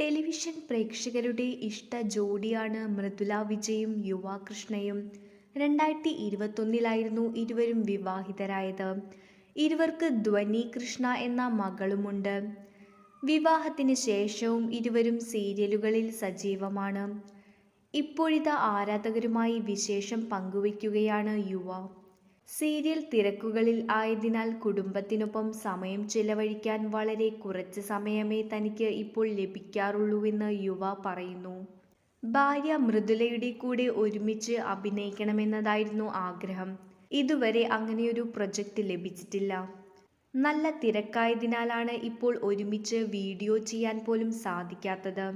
Television പ്രേക്ഷകരുടെ ഇഷ്ട ജോഡിയാണ് മൃദുല വിജയും യുവ കൃഷ്ണയും. രണ്ടായിരത്തി ഇരുപത്തൊന്നിലായിരുന്നു ഇരുവരും വിവാഹിതരായത്. ഇരുവർക്ക് ധ്വനി കൃഷ്ണ എന്ന മകളുമുണ്ട്. വിവാഹത്തിന് ശേഷവും ഇരുവരും സീരിയലുകളിൽ സജീവമാണ്. ഇപ്പോഴിതാ ആരാധകരുമായി വിശേഷം പങ്കുവയ്ക്കുകയാണ് യുവ. സീരിയൽ തിരക്കുകളിൽ ആയതിനാൽ കുടുംബത്തിനൊപ്പം സമയം ചെലവഴിക്കാൻ വളരെ കുറച്ച് സമയമേ തനിക്ക് ഇപ്പോൾ ലഭിക്കാറുള്ളൂവെന്ന് യുവ പറയുന്നു. ഭാര്യ മൃദുലയുടെ കൂടെ ഒരുമിച്ച് അഭിനയിക്കണമെന്നതായിരുന്നു ആഗ്രഹം. ഇതുവരെ അങ്ങനെയൊരു പ്രൊജക്റ്റ് ലഭിച്ചിട്ടില്ല. നല്ല തിരക്കായതിനാലാണ് ഇപ്പോൾ ഒരുമിച്ച് വീഡിയോ ചെയ്യാൻ പോലും സാധിക്കാത്തത്.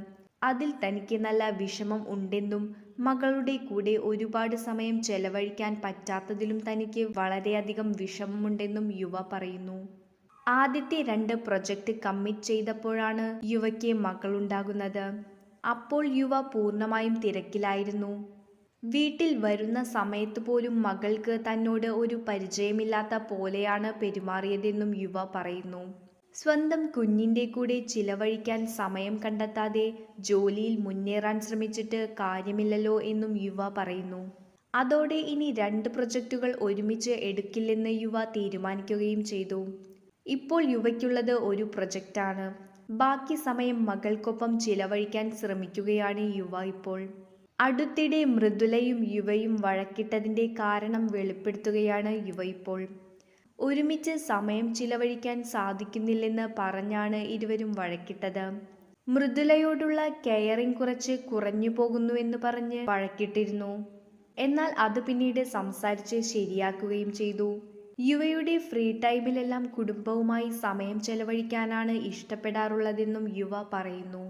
അതിൽ തനിക്ക് നല്ല വിഷമം ഉണ്ടെന്നും മകളുടെ കൂടെ ഒരുപാട് സമയം ചെലവഴിക്കാൻ പറ്റാത്തതിലും തനിക്ക് വളരെയധികം വിഷമമുണ്ടെന്നും യുവ പറയുന്നു. ആദ്യത്തെ രണ്ട് പ്രൊജക്റ്റ് കമ്മിറ്റ് ചെയ്തപ്പോഴാണ് യുവയ്ക്ക് മകളുണ്ടാകുന്നത്. അപ്പോൾ യുവ പൂർണമായും തിരക്കിലായിരുന്നു. വീട്ടിൽ വരുന്ന സമയത്ത് പോലും മകൾക്ക് തന്നോട് ഒരു പരിചയമില്ലാത്ത പോലെയാണ് പെരുമാറിയതെന്നും യുവ പറയുന്നു. സ്വന്തം കുഞ്ഞിന്റെ കൂടെ ചിലവഴിക്കാൻ സമയം കണ്ടെത്താതെ ജോലിയിൽ മുന്നേറാൻ ശ്രമിച്ചിട്ട് കാര്യമില്ലല്ലോ എന്നും യുവ പറയുന്നു. അതോടെ ഇനി രണ്ട് പ്രൊജക്റ്റുകൾ ഒരുമിച്ച് എടുക്കില്ലെന്ന് യുവ തീരുമാനിക്കുകയും ചെയ്തു. ഇപ്പോൾ യുവയ്ക്കുള്ളത് ഒരു പ്രൊജക്റ്റാണ്. ബാക്കി സമയം മകൾക്കൊപ്പം ചിലവഴിക്കാൻ ശ്രമിക്കുകയാണ് യുവ ഇപ്പോൾ. അടുത്തിടെ മൃദുലയും യുവയും വഴക്കിട്ടതിന്റെ കാരണം വെളിപ്പെടുത്തുകയാണ് യുവ ഇപ്പോൾ. ഒരുമിച്ച് സമയം ചിലവഴിക്കാൻ സാധിക്കുന്നില്ലെന്ന് പറഞ്ഞാണ് ഇരുവരും വഴക്കിട്ടത്. മൃദുലയോടുള്ള കെയറിംഗ് കുറച്ച് കുറഞ്ഞു പോകുന്നുവെന്ന് പറഞ്ഞ് വഴക്കിട്ടിരുന്നു. എന്നാൽ അത് പിന്നീട് സംസാരിച്ച് ശരിയാക്കുകയും ചെയ്തു. യുവയുടെ ഫ്രീ ടൈമിലെല്ലാം കുടുംബവുമായി സമയം ചെലവഴിക്കാനാണ് ഇഷ്ടപ്പെടാറുള്ളതെന്നും യുവ പറയുന്നു.